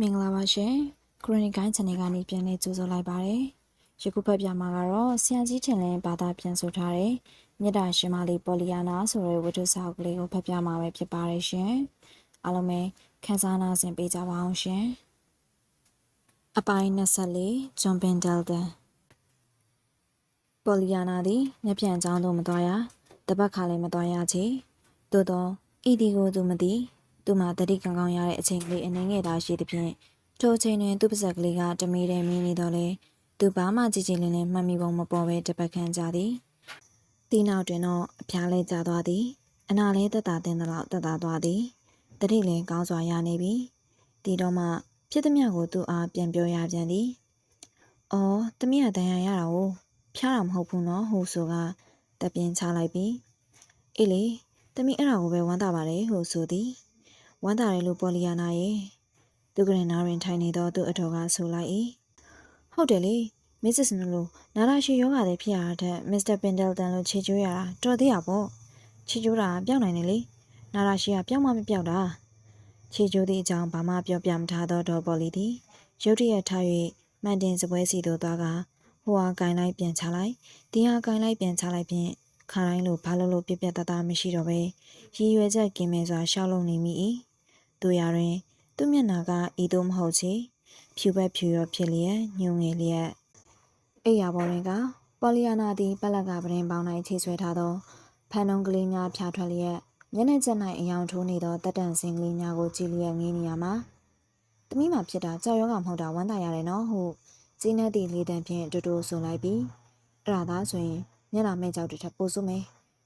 မင်္ဂလာပါရှင်ခရိုနီကိုင်း channel ကနေပြန်လည်ကြိုဆိုလိုက်ပါတယ်ယခုဖက်ပြမှာကတော့ဆရာကြီးထင်လင်းဘာသာပြန်ဆိုထားတဲ့မြတ်တာရှင်မလေးပေါ်လီယာနာဆိုတဲ့ဝတ္ထုစာအုပ်ကလေးကိုဖက်ပြမှာပဲဖြစ်ပါတယ်ရှင်အားလုံးပဲခန်းစားနာဆင်ပေးကြပါအောင်ရှင်အပိုင်း24ဂျွန်ပင်ဒယ်ဒန်ပေါ်လီယာနာသည်မျက်ပြန်ချောင်းသို့မသွားရတပတ်ခါလည်းမသွားရချေသို့သောဤဒီကိုသူမသိ သူမှတတိကံကောင်းရတဲ့အချိန်ကလေးအနေငယ်သာရှိသဖြင့်ထိုအချိန်တွင်သူ့ပါဇက်ကလေးကတမီးတဲ့မင်းနေတော့လေသူဘာမှကြည်ကြည်လင်းလင်းမှတ်မိပုံမပေါ်ပဲတပတ်ခန့်ကြသည်ទីနောက်တွင်တော့အဖျားလဲကျသွားသည်အနာလဲတက်တာတင်သလောက်တက်တာသွားသည်တတိလည်းကောင်းစွာရနေပြီဒီတော့မှဖြစ်သည်မြကိုသူ့အားပြန်ပြောရပြန်သည်အော်တမီးကတန်ရရတာကိုဖျားတာမဟုတ်ဘူးနော်ဟိုဆိုကတပြင်းချလိုက်ပြီအေးလေတမီးအဲ့ဒါကိုပဲဝမ်းသာပါတယ်ဟိုဆိုသည် ဝမ်းသာတယ်လို့ပေါ်လီယာနာရဲ့သူကရင်နာရင်ထိုင်နေတော့သူ့အထော်ကဆိုလိုက်၏ဟုတ်တယ်လေမစ္စစ်နူလိုနာရာရှိယောဂတဲ့ဖြစ်ရတဲ့မစ္စတာပင်ဒယ်တန်လိုခြေကျိုးရတာတော်သေးရပေါ့ခြေကျိုးတာပျောက်နိုင်တယ်လေနာရာရှိကပျောက်မှမပျောက်တာခြေကျိုးသည့်အကြောင်းဘာမှပြောပြမထားတော့ဒေါ်ပေါ်လီသည်ရုတ်တရက်ထား၍မှန်တင်စပွဲစီတို့သွားကဟိုဟာကင်လိုက်ပြန်ချလိုက်ဒီဟာကင်လိုက်ပြန်ချလိုက်ဖြင့်ခါတိုင်းလိုဘာလို့လို့ပြက်ပြက်တသားမရှိတော့ပဲရည်ရွယ်ချက်ကင်းမဲစွာရှောက်လုံနေမိ၏ တို့ရတွင် သူ့မျက်နှာကဤသို့မဟုတ်ချေဖြူဘက်ဖြူရောဖြစ်လျက်ညုံငယ်လျက်အိယာပေါ်တွင်ကပေါ်လီယာနာသည်ပလက်ကပရင်ပေါင်း၌ချိဆွဲထားသောဖန်နှုံးကလေးများဖြာထွက်လျက်မျက်နှာကျက်၌အယောင်ထိုးနေသောတက်တန်စင်ကလေးများကိုကြည့်လျက်ငေးနေရမှာတမိမှဖြစ်တာကြောက်ရွံ့ကမဟုတ်တာဝမ်းသာရတယ်နော်ဟုကျင်းတဲ့လေးတန်းဖြင့်တူတူဆိုလိုက်ပြီးအဲ့ဒါသားဆိုရင်မျက်နှာမဲ့ကြောက်တွေထပ်ပို့စုမယ်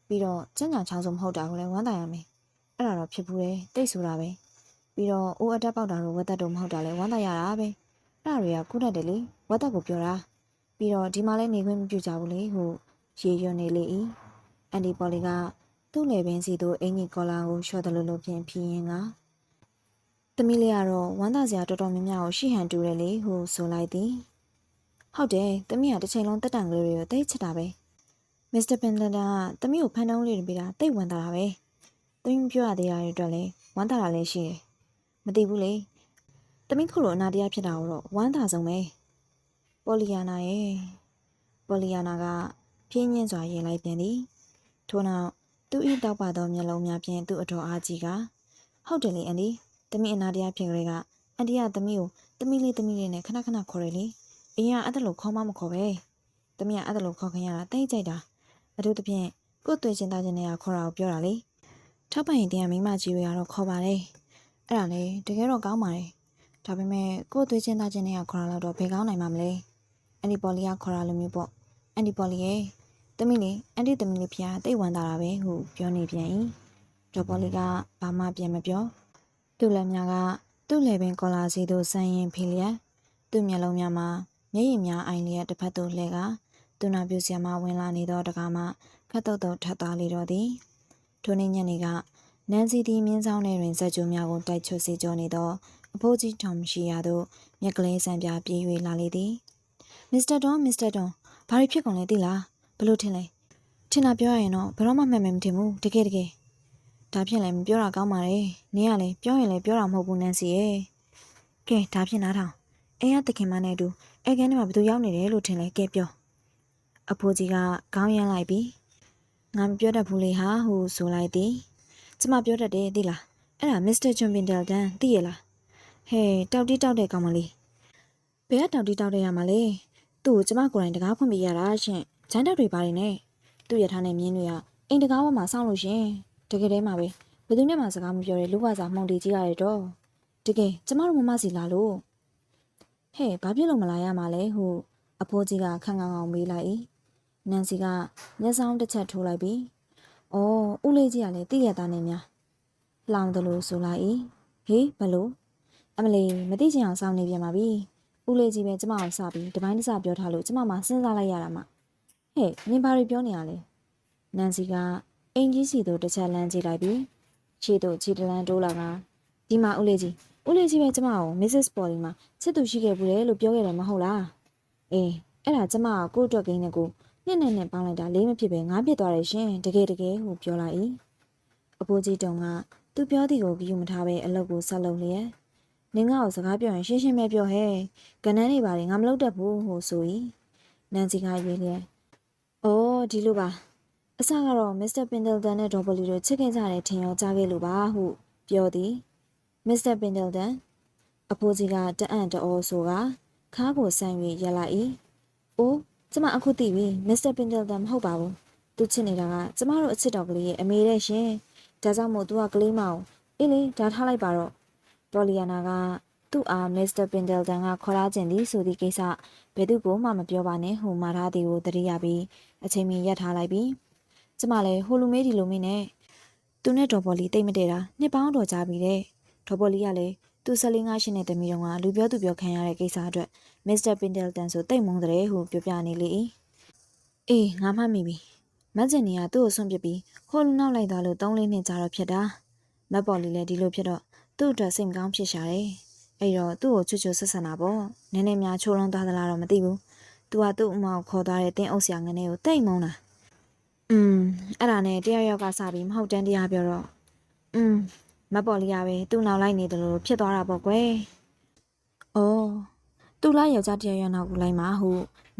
ပြီးတော့ကျန်းညာချောင်းစုံမဟုတ်တာကိုလည်းဝမ်းသာရမယ်အဲ့ဒါတော့ဖြစ်ဘူးလေတိတ်ဆိုတာပဲ ပြီးတော့အိုးအတက်ပေါက်တာတော့ဝက်သက်တော့မဟုတ်တာလဲဝမ်းသာရတာပဲအဲ့ဒါတွေကကုတတ်တယ်လေဝက်သက်ကိုပြောတာပြီးတော့ဒီမှာလဲနေခွင့်မပြုကြဘူးလေဟုရေရွနေလေ၏အန်ဒီပေါ်လီကသူ့လေပင်စီသို့အင်ကြီးကောလာကိုလျှော့တယ်လို့လို့ဖြင့်ဖြီးရင်ကတမီးလေးကတော့ဝမ်းသာစရာတော်တော်များများကိုရှိဟန်တူတယ်လေဟုဆိုလိုက်သည်ဟုတ်တယ်တမီးကတစ်ချိန်လုံးတက်တန်ကလေးတွေကိုတိတ်ချစ်တာပဲမစ္စတာပင်လန်ကတမီးကိုဖန်တုံးလေးတွေပေးတာတိတ်ဝမ်းသာတာပဲတမီးမပြောရသေးရတဲ့အတွက်လဲဝမ်းသာတာလည်းရှိတယ် မသိဘူးလေ။တမိခုလိုအနာတရားဖြစ်တာကိုတော့ဝမ်းသာဆုံးပဲ။ပေါ်လီယာနာရဲ့ပေါ်လီယာနာကပြင်းညင်းစွာရင်လိုက်ပြန်သည်။ထို့နောက်သူ့၏တောက်ပသောမျက်လုံးများဖြင့်သူ့အတော်အားကြီးကဟုတ်တယ်လေအန်ဒီတမိအနာတရားဖြစ်ကြတဲ့ကအန်ဒီကတမိကိုတမိလေးတမိလေးနဲ့ခဏခဏခေါ်တယ်လေ။အရင်ကအဲ့ဒါလိုခေါ်မှမခေါ်ပဲ။တမိကအဲ့ဒါလိုခေါ်ခင်ရတာတိတ်ကြိုက်တာ။အထူးသဖြင့်ကို့တွေ့ချင်းသားချင်းတွေကခေါ်တာကိုပြောတာလေ။ထောက်ပံ့ရင်တရားမိမကြီးတွေကတော့ခေါ်ပါတယ်။ အဲ့ဒါလေတကယ်တော့ကောင်းပါတယ်ဒါပေမဲ့ကို့သွေးချင်းသားချင်းတွေကခေါ်လာတော့ဘယ်ကောင်းနိုင်မှာမလဲအန်ဒီပေါ်လီကခေါ်လာလိုမျိုးပေါ့အန်ဒီပေါ်လီရဲ့တမီးလေးအန်ဒီတမီးလေးဖျားတိတ်ဝင်တာတာပဲဟုပြောနေပြန်၏ဒေါ်ပေါ်လီကဘာမှပြန်မပြောသူ့လက်များကသူ့လေပင်ကော်လာစီသို့ဆန်းရင်ဖိလျက်သူ့မျက်လုံးများမှာမျက်ရည်များအိုင်လျက်တစ်ဖက်သို့လှည့်ကသူနာပြူဆီယမဝင်လာနေသောတကားမှခတ်တုတ်တုတ်ထပ်သားလေတော့သည်ထိုနေ့ညနေက နန်စီတီမြင်းဆောင်ထဲတွင်ဇက်ကျိုးများကိုတိုက်ချွတ်စေကြောနေသောအဖိုးကြီးထောင်ရှိရာသို့မြက်ကလေးဆံပြပြေး၍လာလေသည်မစ္စတာဒွန်မစ္စတာဒွန်ဘာတွေဖြစ်ကုန်လဲသိလားဘလို့ထင်လဲထင်တာပြောရရင်တော့ဘယ်တော့မှမှတ်မယ်မထင်ဘူးတကယ်တကယ်ဒါဖြင့်လည်းမပြောတာကောင်းပါလေနင်းကလည်းပြောရင်လည်းပြောတာမဟုတ်ဘူးနန်စီရဲ့ကဲဒါဖြင့်နားထောင်အဲရတခင်မနဲ့အတူအဲကန်းထဲမှာဘယ်သူရောက်နေတယ်လို့ထင်လဲကဲပြောအဖိုးကြီးကခေါင်းရမ်းလိုက်ပြီးငါမပြောတတ်ဘူးလေဟာဟုဆိုလိုက်သည် ကျမပြောတတ်တယ်သိလားအဲ့ဒါမစ္စတာချွန်ပင်တယ်တန်သိရလားဟဲတောက်တီးတောက်တဲ့ကောင်မလေးဘယ်ကတောက်တီးတောက်တဲ့ရမှာလဲသူ့ကိုကျမကိုယ်တိုင်တကားဖွင့်ပေးရတာရှင်ဂျန်တက်တွေပါတယ်နဲ့သူ့ရထားနဲ့မြင်းတွေကအိမ်တကားဝမှာစောင့်လို့ရှင်တကယ်တည်းမှာပဲဘယ်သူနဲ့မှစကားမပြောတဲ့လူဝါစာမှုန်တီကြီးရတယ်တော့တကယ်ကျမတို့မမစီလာလို့ဟဲ့ဘာဖြစ်လို့မလာရမှာလဲဟုအဖိုးကြီးကခန့်ခန့်အောင်မေးလိုက်၏နန်စီကမျက်စောင်းတစ်ချက်ထိုးလိုက်ပြီး။ အော်ဦးလေးကြီးကလည်းတည့်ရတာနေများ။လောင်တယ်လို့ဆိုလိုက်၏။ဟေးဘလို့အမလီမသိချင်အောင်စောင့်နေပြန်ပါပြီ။ဦးလေးကြီးပဲကျမအောင်စပြီးတပိုင်းတစပြောထားလို့ကျမမှစဉ်းစားလိုက်ရတာမှ။ဟဲ့နင်ဘာတွေပြောနေရလဲ။နန်စီကအင်ကြီးစီတို့တစ်ချက်လမ်းကြည့်လိုက်ပြီးခြေတို့ခြေတလန်းတိုးလာကဒီမှာဦးလေးကြီးဦးလေးကြီးပဲကျမကို Mrs. Polly မှာချစ်သူရှိခဲ့ဘူးလေလို့ပြောခဲ့တယ်မဟုတ်လား။အေးအဲ့ဒါကျမကကိုယ့်အတွက်ကိန်းနဲ့ကို နှစ်နဲ့နဲ့ပေါင်းလိုက်တာလေးမဖြစ်ပဲငါးဖြစ်သွားတယ်ရှင်တကယ်တကယ်ဟုပြောလိုက်၏အဖိုးကြီးတုံကသူပြောသည်ကိုဂရုမထားပဲအလုပ်ကိုဆက်လုပ်လျက်နင်ငါ့ကိုစကားပြောရင်ရှင်းရှင်းပဲပြောဟဲ့ကနန်းနေပါလေငါမလုပ်တတ်ဘူးဟိုဆို၏နန်စီကရွေးလျက်အော်ဒီလိုပါအစကတော့မစ္စတာပင်ဒယ်တန်နဲ့ဒေါ်ဘလီတို့ချစ်ခဲ့ကြတယ်ထင်ရောကြားခဲ့လို့ပါဟုပြောသည်မစ္စတာပင်ဒယ်တန်အဖိုးကြီးကတအံ့တော်ဆိုကခါးကိုဆန်း၍ရက်လိုက်၏အိုး ကျမအခုသိပြီမစ္စတာပင်ဒယ်တန်မဟုတ်ပါဘူးသူချစ်နေတာကကျမတို့အချစ်တော်ကလေးရဲ့အမေတဲ့ရှင်ဒါကြောင့်မို့သူကကလေးမအောင်အေးလေဒါထားလိုက်ပါတော့ပေါ်လီယာနာကသူ့အားမစ္စတာပင်ဒယ်တန်ကခေါ်လာခြင်းသည်ဆိုသည့်ကိစ္စဘယ်သူ့ကိုမှမပြောပါနဲ့ဟိုမှာထားသည်ကိုသတိရပြီးအချိန်မီရပ်ထားလိုက်ပြီးကျမလည်းဟိုလူမေးဒီလူမေးနဲ့သူနဲ့ဒေါ်ပေါ်လီတိတ်မတည့်တာနှစ်ပေါင်းတော်ကြာပြီတဲ့ဒေါ်ပေါ်လီကလည်း သူဆက်လေးငါးရှင်တဲ့တမီတော်ကလူပြောသူပြောခံရတဲ့ကိစ္စအတွက်မစ္စတာပင်ဒယ်တန်ဆိုတိတ်မုန်းတဲ့ဟုပြောပြနေလေ၏အေးငါမှတ်မိပြီမတ်ဂျင်နီကသူ့ကိုဆွန့်ပစ်ပြီးဟိုလူနောက်လိုက်သွားလို့၃လေးနှစ်ကြာတော့ဖြစ်တာမတ်ပေါ်လီလည်းဒီလိုဖြစ်တော့ သူ့အတွက်စိတ်မကောင်းဖြစ်ရှာတယ်။အဲ့တော့သူ့ကိုချွတ်ချွတ်ဆက်ဆံတာပေါ့။နည်းနည်းများချိုးလွန်းသွားသလားတော့မသိဘူး။ तू ကသူ့အမောက်ခေါ်သွားတဲ့တင်းအုပ်ဆရာငနေကိုတိတ်မုန်းတာ။อืมအဲ့ဒါနဲ့တယောက်ယောက်ကစပြီးမဟုတ်တန်းတရားပြောတော့อืม မပေါ်လီရပဲသူ့နောက်လိုက်နေတယ်လို့ဖြစ်သွားတာပေါ့ကွယ်။အော်သူ့လားယောက်ျားတယောက်ယောက်နောက်ကိုလိုက်မှာဟု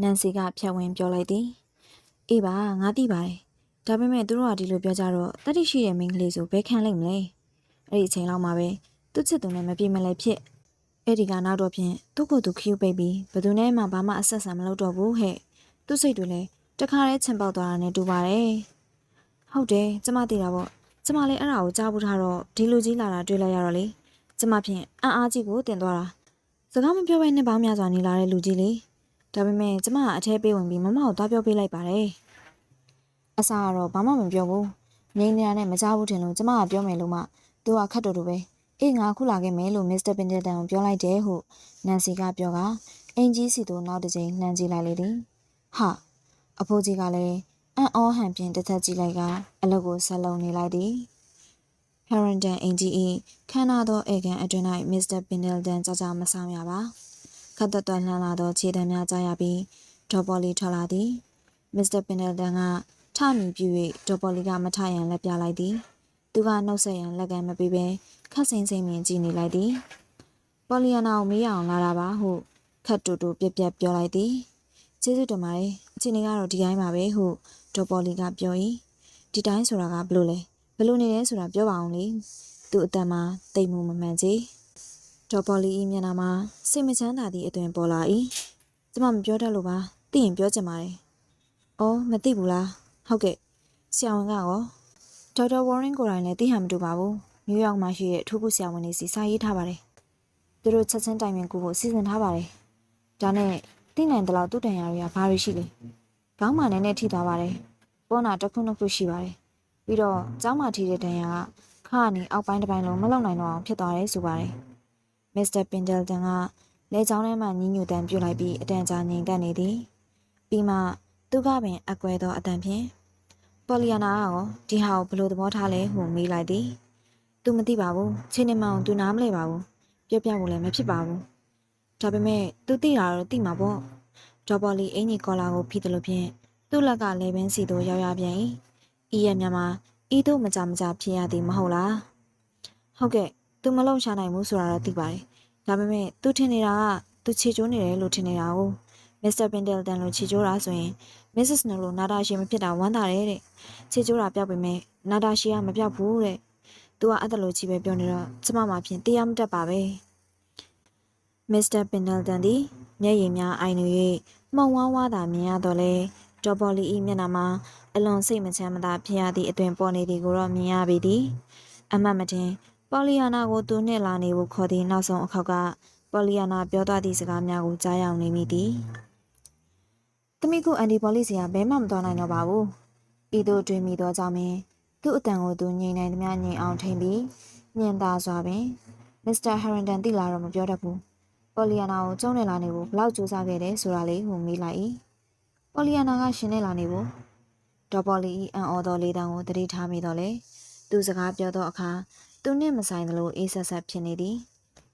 နန်စီကဖြတ်ဝင်ပြောလိုက်သည်။အေးပါငါသိပါတယ်။ဒါပေမဲ့သူတို့ကဒီလိုပြောကြတော့တတိရှိတဲ့မိန်းကလေးဆိုဘယ်ခံလိုက်မလဲ။အဲ့ဒီအချိန်လောက်မှာပဲသူ့ချစ်သူနဲ့မပြေမလဲဖြစ်အဲ့ဒီကနောက်တော့ဖြင့်သူ့ကိုယ်သူခယူပိတ်ပြီးဘယ်သူနဲ့မှဘာမှအဆက်ဆံမလုပ်တော့ဘူးဟဲ့သူ့စိတ်တွေလည်းတခါတည်းချင်ပေါက်သွားတာနဲ့တူပါတယ်ဟုတ်တယ်ကျမသိတာပေါ့ ကျမလည်းအဲ့ဒါကိုကြားဘူးထားတော့ဒီလူကြီးလာတာတွေ့လိုက်ရတော့လေကျမဖြင့်အံ့အားကြီးကိုတင်သွားတာစကားမပြောဘဲနဲ့ပေါင်းများစွာနေလာတဲ့လူကြီးလေဒါပေမဲ့ကျမကအထဲပေးဝင်ပြီးမမကိုသွားပြောပေးလိုက်ပါတယ်အစားကတော့ဘာမှမပြောဘူးငိမ့်နေတာနဲ့မကြားဘူးထင်လို့ကျမကပြောမယ်လို့မှသူကခတ်တူတူပဲအေးငါခုလာခဲ့မယ်လို့မစ္စတာပင်ဒယ်တန်ကိုပြောလိုက်တယ်ဟုနန်စီကပြောကအင်ကြီးစီတို့နောက်တစ်ချိန်လှမ်းကြည့်လိုက်လေသည်ဟာအဖိုးကြီးကလည်း အံ့ဩဟန်ဖြင့်တစ်သက်ကြည့်လိုက်ကအလုပ်ကိုဆက်လုပ်နေလိုက်သည်ဟရန်တန်အင်ဂျီ၏ခမ်းနားသောအေကန်အတွင်း၌မစ္စတာပင်ဒယ်တန်ကြာကြာမဆောင်ရပါခတ်သက်သွမ်းလှမ်းလာသောခြေတံများကြားရပြီးဒေါ်ပေါ်လီထွက်လာသည်မစ္စတာပင်ဒယ်တန်ကထမီပြူ၍ဒေါ်ပေါ်လီကမထရန်လက်ပြလိုက်သည်သူကနှုတ်ဆက်ရန်လက်ကမ်းမပေးဘဲခတ်စင်စိမ်မြင်ကြည့်နေလိုက်သည်ပေါ်လီယနာကိုမေးရအောင်လာတာပါဟုခတ်တူတူပြက်ပြက်ပြောလိုက်သည်ကျေးဇူးတင်ပါတယ် အချိန်လေးကတော့ဒီတိုင်းပါပဲဟုဒေါ်ပေါ်လီကပြော၏ဒီတိုင်းဆိုတာကဘလို့လဲဘလို့နေလဲဆိုတာပြောပါအောင်လေသူ့အတန်မှာတိတ်မှုမမှန်ကြီးဒေါ်ပေါ်လီ၏မျက်နှာမှာစိတ်မချမ်းသာသည့်အသွင်ပေါ်လာ၏ကျမမပြောတတ်လို့ပါသိရင်ပြောချင်ပါတယ်အော်မသိဘူးလားဟုတ်ကဲ့ဆရာဝန်ကရောဒေါက်တာဝေါ်ရင်ကိုယ်တိုင်လည်းသိဟန်မတူပါဘူး။နယူးယောက်မှာရှိတဲ့ထူးခုဆရာဝန်တွေစီစာရေးထားပါတယ်။သူတို့ချက်ချင်းတိုင်ပင်ကူဖို့စီစဉ်ထားပါတယ်။ဒါနဲ့ သိနိုင်တဲ့လောက်သူ့တန်ရာတွေကဘာတွေရှိလဲ။ခေါင်းမာနဲ့နဲ့ထိသွားပါတယ်။ပေါ်နာတစ်ခုနှစ်ခုရှိပါတယ်။ပြီးတော့ကျောင်းမှာထိတဲ့တန်ရာကခါကနေအောက်ပိုင်းတစ်ပိုင်းလုံးမလုံနိုင်တော့အောင်ဖြစ်သွားတယ်ဆိုပါတယ်။မစ္စတာပင်ဒယ်တန်ကလက်ချောင်းထဲမှာညှညူတန်ပြုတ်လိုက်ပြီးအတန်ကြာငြိမ်သက်နေသည်။ပြီးမှသူကပင်အကွဲသောအတန်ဖြင့်ပေါ်လီယာနာကရောဒီဟာကိုဘယ်လိုသဘောထားလဲဟုမေးလိုက်သည်။ "तू မသိပါဘူး။ချင်းနေမအောင် तू နားမလဲပါဘူး။ပြောပြဖို့လည်းမဖြစ်ပါဘူး။ ဒါပေမဲ့သူသိတာတော့သိမှာပေါ့ဒေါ်ပေါ်လီအင်ကြီးကော်လာကိုဖိတယ်လို့ဖြင့်သူ့လက်ကလေပင်စီတို့ရောက်ရပြန်၏ဤရဲ့မြမှာဤတို့မကြမကြဖြစ်ရသည်မဟုတ်လားဟုတ်ကဲ့သူမလုံရှာနိုင်ဘူးဆိုတာတော့သိပါတယ်ဒါပေမဲ့သူထင်နေတာကသူခြေကျိုးနေတယ်လို့ထင်နေတာကိုမစ္စတာပင်တယ်တန်လို့ခြေကျိုးတာဆိုရင် Mrs. No လို့နာတာရှည်မဖြစ်တာဝမ်းသာတယ်တဲ့ခြေကျိုးတာပြောက်ပေမဲ့နာတာရှည်ကမပြောက်ဘူးတဲ့သူကအဲ့ဒါလိုကြီးပဲပြောနေတော့ကျမမှဖြင့်တရားမတတ်ပါပဲ မစ္စတာပင်နယ်တန်သည်မျက်ရည်များအိုင်နေ၍မှုံဝါးဝါးသာမြင်ရတော့လေဒေါ်ပေါ်လီ၏မျက်နှာမှာအလွန်စိတ်မချမ်းမသာဖြစ်ရသည့်အသွင်ပေါ်နေသည်ကိုတော့မြင်ရပေသည်အမတ်မတင်ပေါ်လီယာနာကိုသူနှင့်လာနေဖို့ခေါ်သည့်နောက်ဆုံးအခေါက်ကပေါ်လီယာနာပြောသွားသည့်စကားများကိုကြားရောက်နေမိသည်။သမီးကအန်ဒီပေါ်လိစီကဘဲမှမတော်နိုင်တော့ပါဘူး။ဤသို့တွေးမိသောကြောင့်ပင်သူ့အတန်ကိုသူငြိမ်နိုင်သမျှငြိမ်အောင်ထိန်ပြီးညင်သာစွာပင်မစ္စတာဟရန်တန်သိလာတော့မပြောတတ်ဘူး။ ပေါ်လီယာနာကိုကျုံနေလာနေဖို့ဘလောက်ကြိုးစားခဲ့တယ်ဆိုတာလေးဟိုမေးလိုက်၏။ပေါ်လီယာနာကရှင်နေလာနေဖို့ဒေါ်ပေါ်လီအန်အော်တော်လေးတန်းကိုတတိထားမိတော့လေသူစကားပြောသောအခါသူနှင့်မဆိုင်သလိုအေးဆက်ဆက်ဖြစ်နေသည်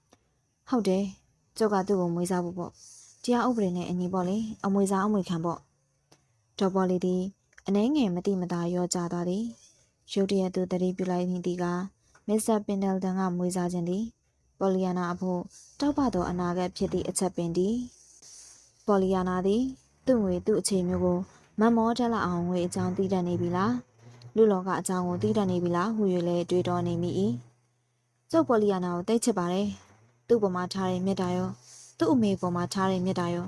။ဟုတ်တယ်။ကျုပ်ကသူ့ကိုမွေးစားဖို့ပေါ့။တရားဥပဒေနဲ့အညီပေါ့လေအမွေစားအမွေခံပေါ့ဒေါ်ပေါ်လီသည်အနှဲငယ်မတိမတာရောကြသွားသည်ရုတ်တရက်သူတတိပြုလိုက်မိသည်ကမစ္စတာပင်ဒယ်တန်ကမွေစားခြင်းသည် ပေါ်လီယာနာအဖို့တောက်ပသောအနာဂတ်ဖြစ်သည့်အချက်ပင်သည်ပေါ်လီယာနာသည်သူ့ငွေသူ့အခြေမျိုးကိုမတ်မောတက်လာအောင်ငွေအကြောင်းသိတတ်နေပြီလားလူလောကအကြောင်းကိုသိတတ်နေပြီလားဟူ၍လည်းတွေးတောနေမိ၏ကျုပ်ပေါ်လီယာနာကိုတိတ်ချစ်ပါတယ်သူ့ပေါ်မှာထားတဲ့မေတ္တာရောသူ့အမေပေါ်မှာထားတဲ့မေတ္တာရော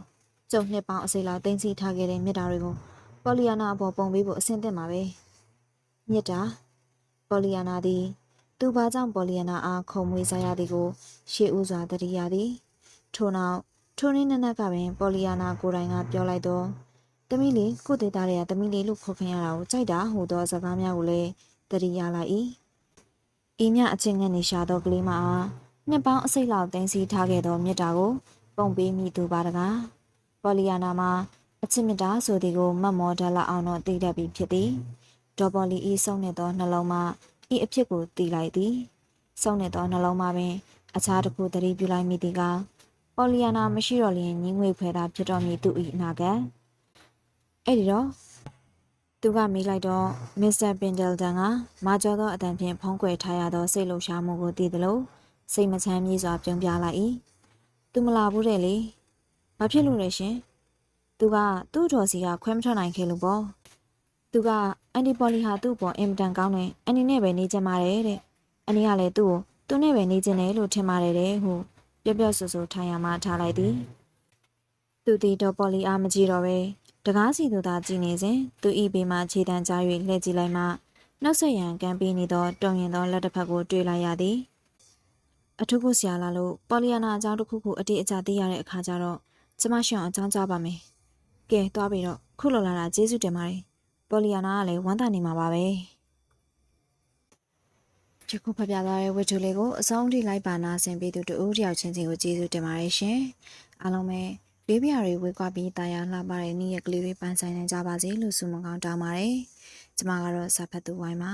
ကျုပ်နှစ်ပေါင်းအစိလောက်တင်းစီထားခဲ့တဲ့မေတ္တာတွေကိုပေါ်လီယာနာအပေါ်ပုံပေးဖို့အဆင်သင့်ပါပဲမေတ္တာပေါ်လီယာနာသည် သူဘာကြောင့်ပေါ်လီယနာအားခုံမွေးစားရသည်ကို ရှေ့ဦးစွာတတိယသည်ထို့နောက်ထိုနေ့နက်နက်ကပင်ပေါ်လီယနာကိုယ်တိုင်ကပြောလိုက်တော့တမီးလေးကိုဒေတာတွေကတမီးလေးလို့ခေါ်ခင်ရတာကိုကြိုက်တာဟူသောစကားများကိုလည်းတတိယလိုက်၏ဤမြအချင်းငတ်နေရှာသောကလေးမအားနှစ်ပေါင်းအစိတ်လောက်တင်းစီထားခဲ့သောမြတ်တာကိုပုံပေးမိသူပါတကားပေါ်လီယနာမှာအချစ်မြတ်တာဆိုသည်ကိုမတ်မော်ဒလာအောင်တော့သိတတ်ပြီးဖြစ်သည်ဒေါ်ပေါ်လီဤဆုံးနေသောနှလုံးမှာ ဤအဖြစ်ကိုတီးလိုက်သည်စုံနေသောနှလုံးမှာပင်အခြားတစ်ခုသတိပြုလိုက်မိသည်ကပေါ်လီယာနာမရှိတော့လျင်ညင်းငွေဖွဲတာဖြစ်တော်မူသူ၏အနာဂတ်အဲ့ဒီတော့သူကမေးလိုက်တော့မစ္စတာပင်ဒယ်တန်ကမာကျော်သောအတန်ဖြင့်ဖုံးကွယ်ထားရသောစိတ်လှုပ်ရှားမှုကိုသိသလိုစိတ်မချမ်းမြေ့စွာပြုံးပြလိုက်၏သူမလာဘူးတဲ့လေဘာဖြစ်လို့လဲရှင်သူကသူ့တော်စီကခွဲမထွက်နိုင်ခဲ့လို့ပေါ့ သူကအန်ဒီပေါ်လီဟာသူ့ပေါ်အင်မတန်ကောင်းတယ်အန်ဒီနဲ့ပဲနေကြမှာတယ်တဲ့အန်ဒီကလည်းသူ့ကိုသူနဲ့ပဲနေကြတယ်လို့ထင်ပါတယ်တဲ့ဟုပြောပြောဆိုဆိုထိုင်ရမှထားလိုက်သည်သူတီတော့ပေါ်လီအားမကြည့်တော့ပဲတကားစီသူသာကြည့်နေစဉ်သူဤဘေးမှခြေတန်းကြား၍လှည့်ကြည့်လိုက်မှနောက်ဆက်ရန်ကမ်းပေးနေသောတုံရင်သောလက်တစ်ဖက်ကိုတွေ့လိုက်ရသည်အထုခုဆရာလာလို့ပေါ်လီယာနာအကြောင်းတစ်ခုခုအတိအကျသိရတဲ့အခါကျတော့ကျမရှင်အောင်အကြောင်းကြားပါမယ်ကဲသွားပြီတော့ခုလိုလာတာကျေးဇူးတင်ပါတယ် ပေါ်လီယာနာကလည်းဝမ်းသာနေမှာပါပဲဒီခုဖပြသွားတဲ့ဝတ္ထုလေးကိုအဆုံးထိလိုက်ပါနာဆင်ပြီးသူတူတယောက်ချင်းချင်းကိုကျေးဇူးတင်ပါတယ်ရှင်အားလုံးပဲလေးပြားတွေဝေကွာပြီးတာယာလှပတဲ့နေ့ရက်ကလေးတွေပန်းဆိုင်နိုင်ကြပါစေလို့ဆုမကောင်းတောင်းပါတယ်ကျမကတော့စာဖတ်သူဝိုင်းပါ